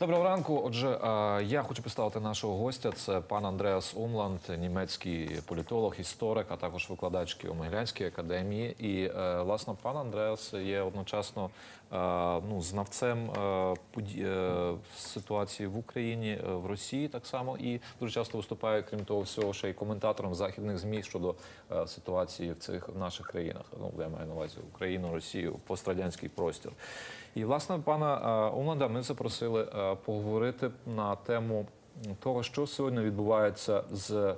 Доброго ранку. Отже, я хочу представити нашого гостя. Це пан Андреас Умланд, німецький політолог, історик, а також викладач Києво-Могилянської академії. І е, власне пан Андреас є одночасно ну, знавцем е, е, ситуації в Україні, в Росії так само, і дуже часто виступає, крім того всього, ще й коментатором західних змі щодо ситуації в цих в наших країнах. Ну я маю на увазі Україну, Росію, пострадянський простір. І власне пана е, ми запросили е, поговорити на тему того, що сьогодні відбувається з е,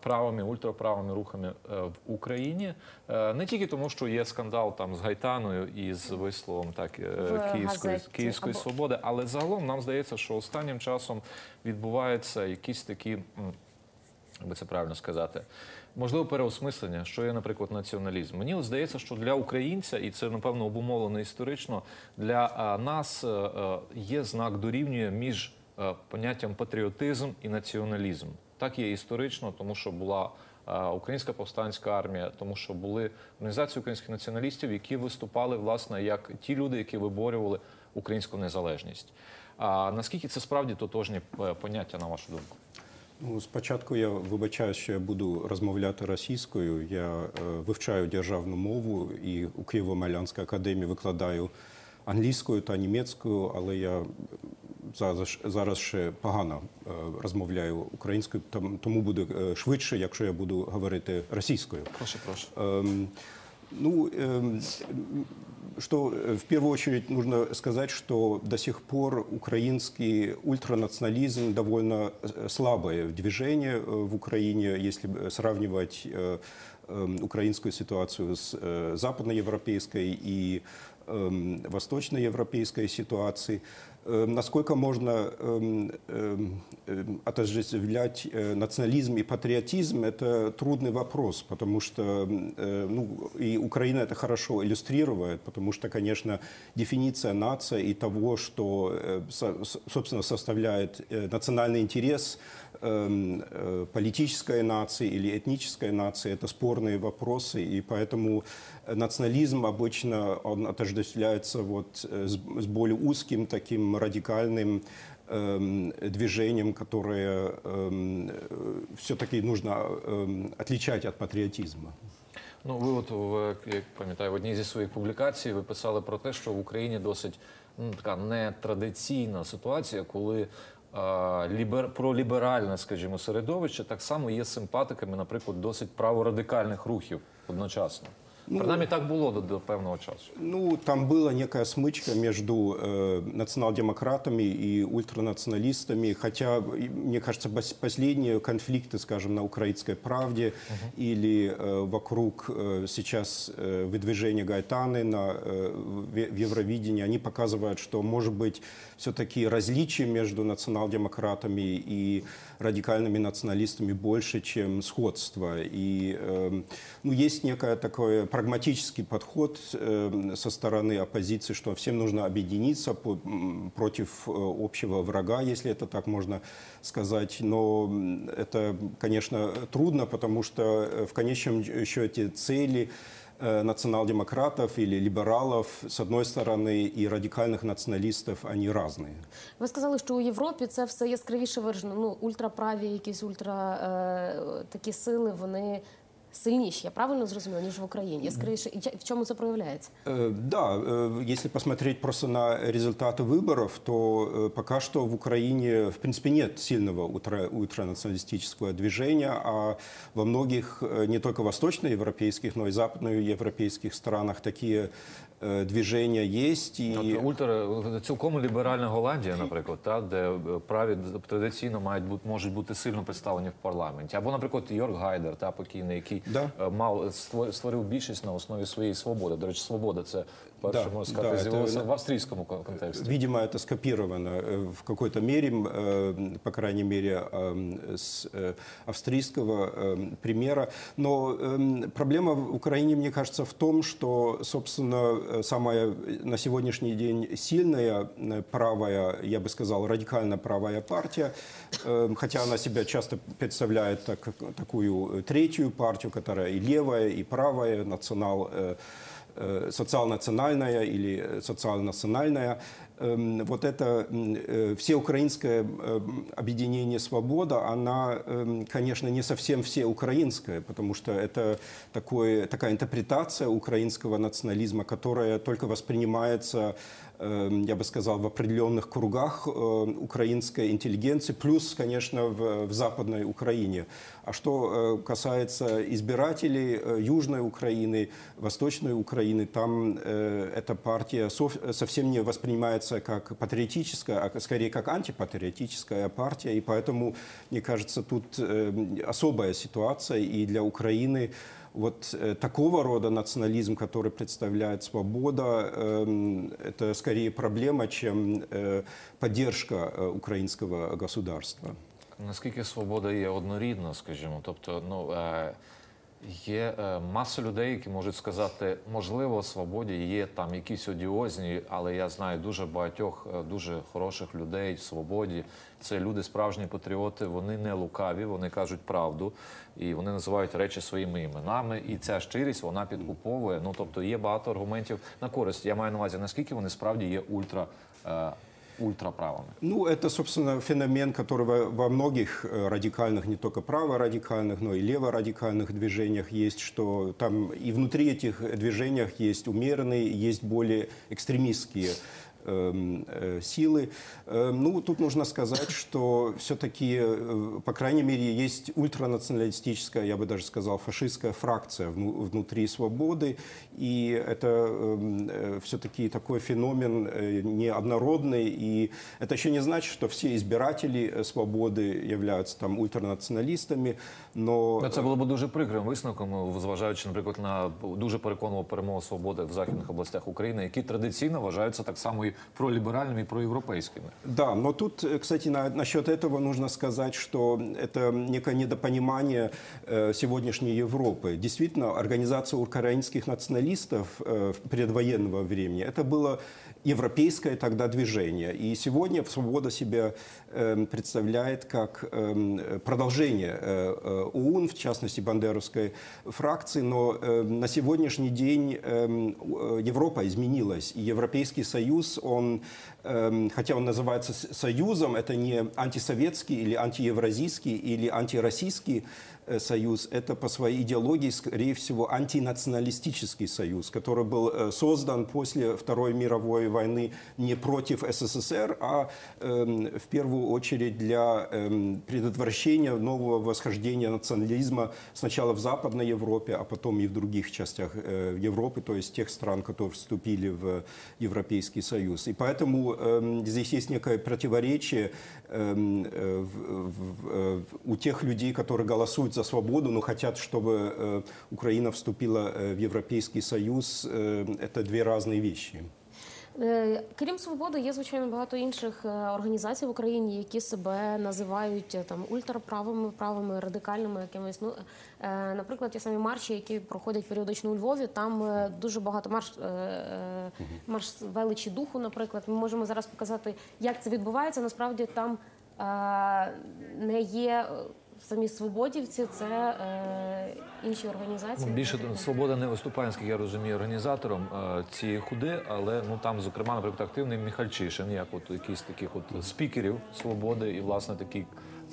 правими, ультраправими рухами в Україні. Не тільки тому, що є скандал там з Гайтаною і з висловом так В Київської, газеті Київської або- свободи, але загалом нам здається, що останнім часом відбуваються якісь такі. як би це правильно сказати, можливо, переосмислення, що є, наприклад, націоналізм. Мені здається, що для українця, і це напевно обумовлено історично, для нас е, е, є знак дорівнює між е, поняттям патріотизм і націоналізм. Так є історично, тому що була. Українська повстанська армія, тому що були організації українських націоналістів, які виступали власне як ті люди, які виборювали українську незалежність. А наскільки це справді тотожні поняття, на вашу думку? Ну, спочатку я вибачаю, що я буду розмовляти російською. Я е, вивчаю державну мову і у Києво-Малянській академії викладаю англійською та німецькою, але я зараз, зараз ще погано е, розмовляю українською, тому буде е, швидше, якщо я буду говорити російською. Прошу, прошу. Эм, Ну, эм, что э, в первую очередь нужно сказать, что до сих пор украинский ультранационализм довольно э, слабое движение э, в Украине, если б- сравнивать э, эм, украинскую ситуацию с э, западноевропейской и эм, восточноевропейской ситуацией. Э, Насколько можно эм, эм, эм, отождествлять э, национализм и патриотизм, это трудный вопрос, потому что э, ну, и Украина это хорошо иллюстрирует, потому что, конечно, дефиниция нация и того, что, э, собственно, составляет национальный интерес эм, э, политической нации или этнической нации, это спорные вопросы, и поэтому национализм обычно он отождествляется вот э, с, с более узким таким радикальным эм, движением, которое все-таки нужно эм, отличать от патриотизма. Ну, ви от в як пам'ятаю, в одній зі своїх публікацій ви писали про те, що в Україні досить ну, така нетрадиційна ситуація, коли а, лібер, проліберальне, скажімо, середовище так само є симпатиками, наприклад, досить праворадикальних рухів одночасно. Принаймні так було до, до певного часу. Ну, там была некая смычка между э, национал-демократами и ультранационалистами, хотя, мне кажется, пос- последние конфликты, скажем, на «Украинской правде» или э, вокруг э, сейчас э, выдвижения Гайтаны на, э, в в Евровидении, они показывают, что, может быть, все-таки различия между национал-демократами и радикальными националистами больше, чем сходство. И э, ну, есть некий такой прагматический подход э, со стороны оппозиции, что всем нужно объединиться по- м, против э, общего врага, если это так можно сказать. Но м, это, конечно, трудно, потому что э, в конечном счете цели э, национал-демократов или либералов, с одной стороны, и радикальных националистов, они разные. Ви сказали, що у Європі це все яскравіше виражено. Ну, ультраправі, якісь ультра е, такі сили, вони сильніші. Я правильно зрозуміла, ніж в Україні. Яскравіше. І я- в чому це проявляється? Э, Да, э, если посмотреть просто на результаты выборов, то э, пока что в Украине, в принципе, нет сильного ультра- ультранационалистического движения, а во многих, э, не только восточноевропейских, но и западноевропейских странах такие э, движения есть. И... От ультра цілком ліберальна Голландія, наприклад, та де е, праві традиційно мають бути можуть бути сильно представлені в парламенті. Або, наприклад, Йорк Гайдер, та покійний, який Да. е, мав ство- створив більшість на основі своєї свободи. До речі, свобода це перше Да, можна сказати, да, з'явилося це- в австрійському кон- контексті. Видимо, это скопировано э, в какой-то мере, э, по крайней мере, э, с э, австрийского э, примера. Но э, проблема в Украине, мне кажется, в том, что, собственно, э, самая на сегодняшний день сильная э, правая, я бы сказал, радикально правая партия, э, хотя она себя часто представляет так, такую третью партию, которая и левая, и правая, национал э, э, социал-национальная или э, социал-национальная. Эм, Вот это э, всеукраинское э, объединение «Свобода», она, эм, конечно, не совсем всеукраинская, потому что это такое, такая интерпретация украинского национализма, которая только воспринимается эм, я бы сказал, в определенных кругах э, украинской интеллигенции, плюс, конечно, в, в Западной Украине. А что э, касается избирателей Южной Украины, Восточной Украины, там эта партия сов- совсем не воспринимается как патриотическая, а скорее как антипатриотическая партия, и поэтому, мне кажется, тут э, особая ситуация и для Украины вот э, такого рода национализм, который представляет свобода, эм, это скорее проблема, чем э, поддержка э, украинского государства. Наскільки свобода є однорідна, скажімо, тобто, ну е, є е, маса людей, які можуть сказати, можливо, свободі є там якісь одіозні, але я знаю дуже багатьох е, дуже хороших людей в свободі. Це люди справжні патріоти. Вони не лукаві, вони кажуть правду і вони називають речі своїми іменами. І ця щирість вона підкуповує. Ну тобто є багато аргументів на користь. Я маю на увазі, наскільки вони справді є ультра. Е, ультраправими. Ну, это, собственно, феномен, который во, многих э, радикальных, не только праворадикальных, но и леворадикальных движениях есть, что там и внутри этих движениях есть умеренные, есть более экстремистские силы. Э, Ну, тут нужно сказать, что все-таки, э, по крайней мере, есть ультранационалистическая, я бы даже сказал, фашистская фракция вну- внутри свободы, и это все-таки такой феномен э, неоднородный, и это еще не значит, что все избиратели э, свободы являются там ультранационалистами, но... Ну, Це було б дуже прикрим висновком, зважаючи, наприклад, на дуже переконливу перемогу свободи в західних областях України, які традиційно вважаються так само і проліберальними, і проєвропейськими. Да, но тут, э, кстати, на- насчет этого нужно сказать, что это некое недопонимание э, сегодняшней Европы. Действительно, организация украинских националистов э, в предвоенного времени, это было европейское тогда движение. И сегодня «Свобода» себя э, представляет как э, продолжение э, э, ОУН, в частности, бандеровской фракции. Но э, на сегодняшний день э, Европа изменилась. И Европейский Союз, он, хотя он называется Союзом, это не антисоветский или антиевразийский или антироссийский союз, это по своей идеологии, скорее всего, антинационалистический союз, который был э, создан после Второй мировой войны не против СССР, а эм, в первую очередь для эм, предотвращения нового восхождения национализма сначала в Западной Европе, а потом и в других частях э, Европы, то есть тех стран, которые вступили в Европейский Союз. И поэтому эм, здесь есть некое противоречие эм, э, в- в- э, у тех людей, которые голосуют за свободу, но хотят, чтобы э, Украина вступила э, в Европейский Союз. Э, Это две разные вещи. Е, Крім свободи, є звичайно багато інших е, організацій в Україні, які себе називають е, там ультраправими, правими, радикальними якимись. Ну е, наприклад, ті самі марші, які проходять періодично у Львові. Там е, дуже багато марш е, е, марш величі духу. Наприклад, ми можемо зараз показати, як це відбувається. Насправді там е, не є. Самі свободівці це е, інші організації. Ну, більше свобода не виступає, наскільки я розумію, організатором е, цієї худи, але ну там, зокрема, наприклад, активний Міхальчишин, як от якийсь таких от спікерів свободи і власне такі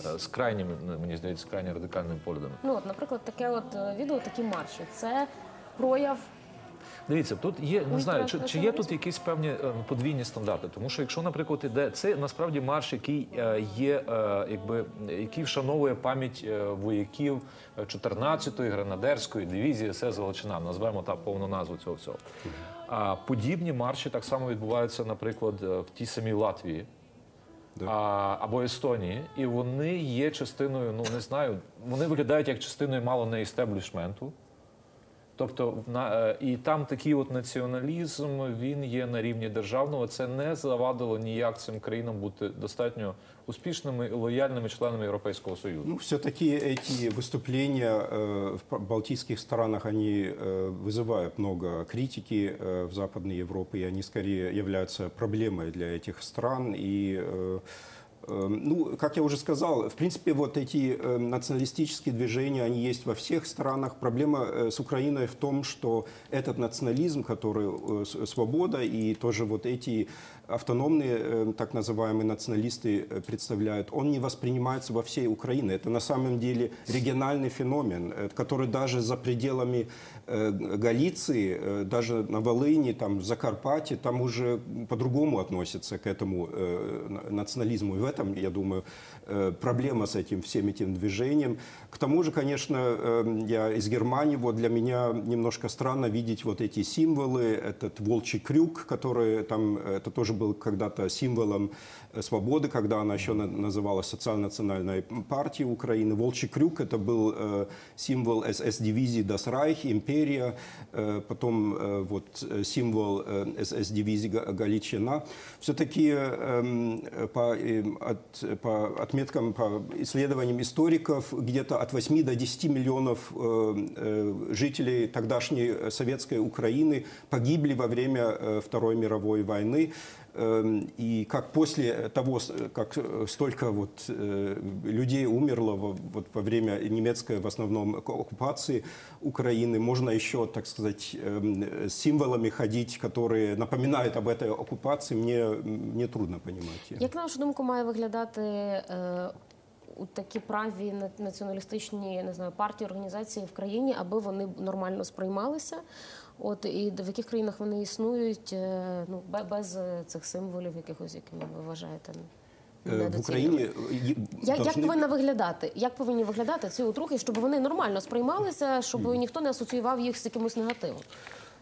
е, з крайніми, ну, мені здається, крайні радикальними поглядами. Ну от, наприклад, таке от е, відео, такі марші. Це прояв Дивіться, тут є не знаю, чи, чи є тут якісь певні е, подвійні стандарти. Тому що якщо, наприклад, іде це насправді марш, який е, є, е, якби який вшановує пам'ять вояків 14-ї гренадерської дивізії СС Галичина, назвемо так повну назву цього всього. А подібні марші так само відбуваються, наприклад, в тій самій Латвії. А, або Естонії, і вони є частиною, ну не знаю, вони виглядають як частиною мало не істеблішменту. Тобто, на, е, і там такий от націоналізм він є на рівні державного. Це не завадило ніяк цим країнам бути достатньо успішними і лояльними членами Європейського Союзу. Ну, все-таки эти выступления э, в па- балтийских странах, они э, вызывают много критики э, в Западной Европе, и они скорее являются проблемой для этих стран. И э, Э, Ну, как я уже сказал, в принципе, вот эти э, националистические движения, они есть во всех странах. Проблема э, с Украиной в том, что этот национализм, который э, с- свобода и тоже вот эти автономные э, так называемые националисты э, представляют, он не воспринимается во всей Украине. Это на самом деле региональный феномен, э, который даже за пределами э, Галиции, э, даже на Волыни, там, в Закарпатье, там уже по-другому относятся к этому э, на- национализму. И в этом, я думаю, э, проблема с этим всем этим движением. К тому же, конечно, э, я из Германии, вот для меня немножко странно видеть вот эти символы, этот волчий крюк, который там, э, это тоже был когда-то символом э, свободы, когда она еще на- называлась социально-национальной партией Украины. Волчий крюк это был символ СС-дивизии Das Reich, империя, потом вот символ СС-дивизии Га- Галичина. Все-таки эм, по, эм, от- по отметкам, по исследованиям историков, где-то от 8 до 10 миллионов э, э, жителей тогдашней э, советской Украины погибли во время Второй мировой войны. Эм, И как после того, с- как э, столько вот э, людей умерло во, вот во время немецкой, в основном, оку- оккупации Украины, можно еще, так сказать, эм, с символами ходить, которые напоминают об этой оккупации, мне, мне трудно понимать. Як на вашу думку має виглядати е, у такі праві на- націоналістичні не знаю партії, організації в країні, аби вони нормально сприймалися? От і в яких країнах вони існують е, ну бе- без е, цих символів, якихось якими ви вважаєте Э, В недоцільними? Украине э, е- Як, як должны- повинна виглядати? Як повинні виглядати ці отрухи, щоб вони нормально сприймалися, щоб ніхто не асоціював їх з якимось негативом?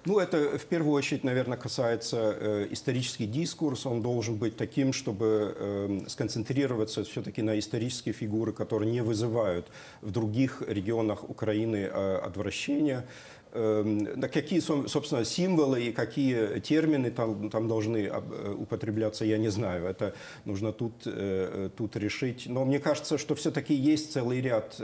Ну, это в первую очередь, наверное, касается э, исторический дискурс. Он должен быть таким, чтобы э, сконцентрироваться все-таки на исторические фигуры, которые не вызывают в других регионах Украины э, отвращения. Эм, на какие, со- собственно, символы и какие термины там, там должны э, употребляться, я не знаю. Это нужно тут, э, э, тут решить. Но мне кажется, что все-таки есть целый ряд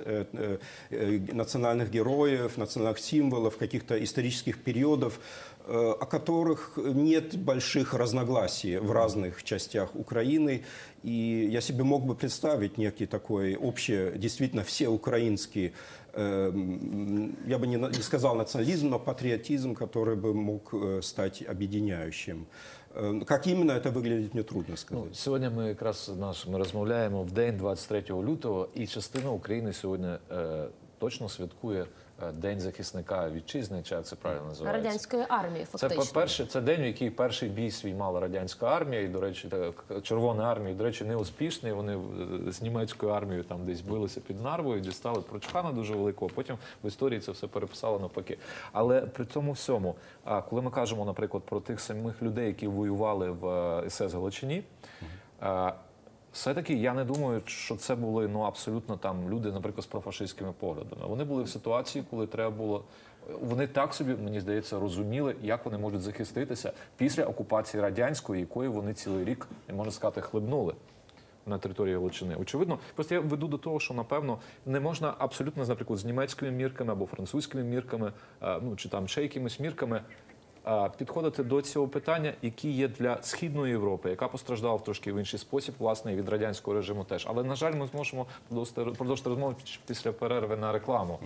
национальных героев, национальных символов, каких-то исторических периодов, о которых нет больших разногласий в разных частях Украины. И я себе мог бы представить некий такой общий, действительно всеукраинский, э, м, я бы не на- не сказал национализм, но патриотизм, который бы мог э, стать объединяющим. Э, Как именно это выглядит, мне трудно сказать. Ну, сьогодні ми якраз наш ми розмовляємо в день 23 лютого, і частина України сьогодні е, точно святкує е, День захисника вітчизни, чи як це правильно називається? Радянської армії, Це фактично. по-перше, це день, в який перший бій свій мала радянська армія, і до речі, так, Червона армія, і, до речі, не успішний. Вони е, з німецькою армією там десь билися під Нарвою, дістали прочхана дуже великого. Потім в історії це все переписало навпаки. Але при цьому всьому, а, коли ми кажемо, наприклад, про тих самих людей, які воювали в е, СС Галичині. Все-таки я не думаю, що це були ну абсолютно там люди, наприклад, з профашистськими поглядами. Вони були в ситуації, коли треба було. Вони так собі, мені здається, розуміли, як вони можуть захиститися після окупації радянської, якої вони цілий рік, можна сказати, хлебнули на території Галичини. Очевидно, просто я веду до того, що напевно не можна абсолютно, наприклад, з німецькими мірками або французькими мірками, е, ну чи там ще якимись мірками. Підходити до цього питання, які є для східної Європи, яка постраждала в трошки в інший спосіб, власне, і від радянського режиму теж. Але на жаль, ми зможемо продовжити розмову після перерви на рекламу.